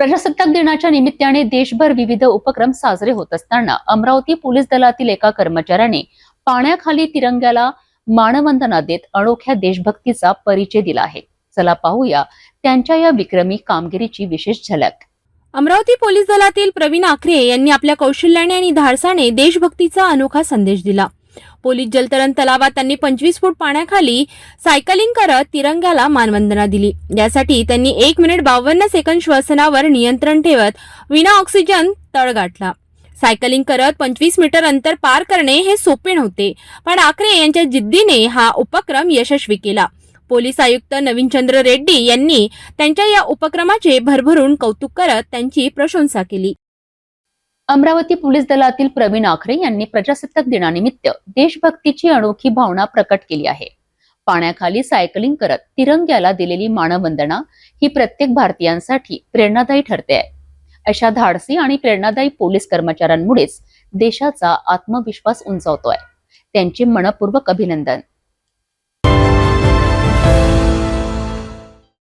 प्रजासत्ताक दिनाच्या निमित्ताने देशभर विविध उपक्रम साजरे होत असताना अमरावती पोलीस दलातील एका कर्मचाऱ्याने पाण्याखाली तिरंग्याला मानवंदना देत अनोख्या देशभक्तीचा परिचय दिला आहे. चला पाहूया त्यांच्या या विक्रमी कामगिरीची विशेष झलक. अमरावती पोलीस दलातील प्रवीण आखरे यांनी आपल्या कौशल्याने आणि धाडसाने देशभक्तीचा अनोखा संदेश दिला. पोलीस जलतरण तलावात त्यांनी पंचवीस फूट पाण्याखाली सायकलिंग करत तिरंग्याला मानवंदना दिली. यासाठी त्यांनी एक मिनिट बावन्न सेकंद श्वसनावर नियंत्रण ठेवत विना ऑक्सिजन तळ गाठला. सायकलिंग करत पंचवीस मीटर अंतर पार करणे हे सोपे नव्हते पण आकरे यांच्या जिद्दीने हा उपक्रम यशस्वी केला. पोलीस आयुक्त नवीनचंद्र रेड्डी यांनी त्यांच्या या उपक्रमाचे भरभरून कौतुक करत त्यांची प्रशंसा केली. अमरावती पोलीस दलातील प्रवीण आखरे यांनी प्रजासत्ताक दिनानिमित्त देशभक्तीची अनोखी भावना प्रकट केली आहे. पाण्याखाली सायकलिंग करत तिरंग्याला दिलेली मानवंदना ही प्रत्येक भारतीयांसाठी प्रेरणादायी ठरते आहे. अशा धाडसी आणि प्रेरणादायी पोलीस कर्मचाऱ्यांमुळेच देशाचा आत्मविश्वास उंचावतोय. त्यांचे मनपूर्वक अभिनंदन.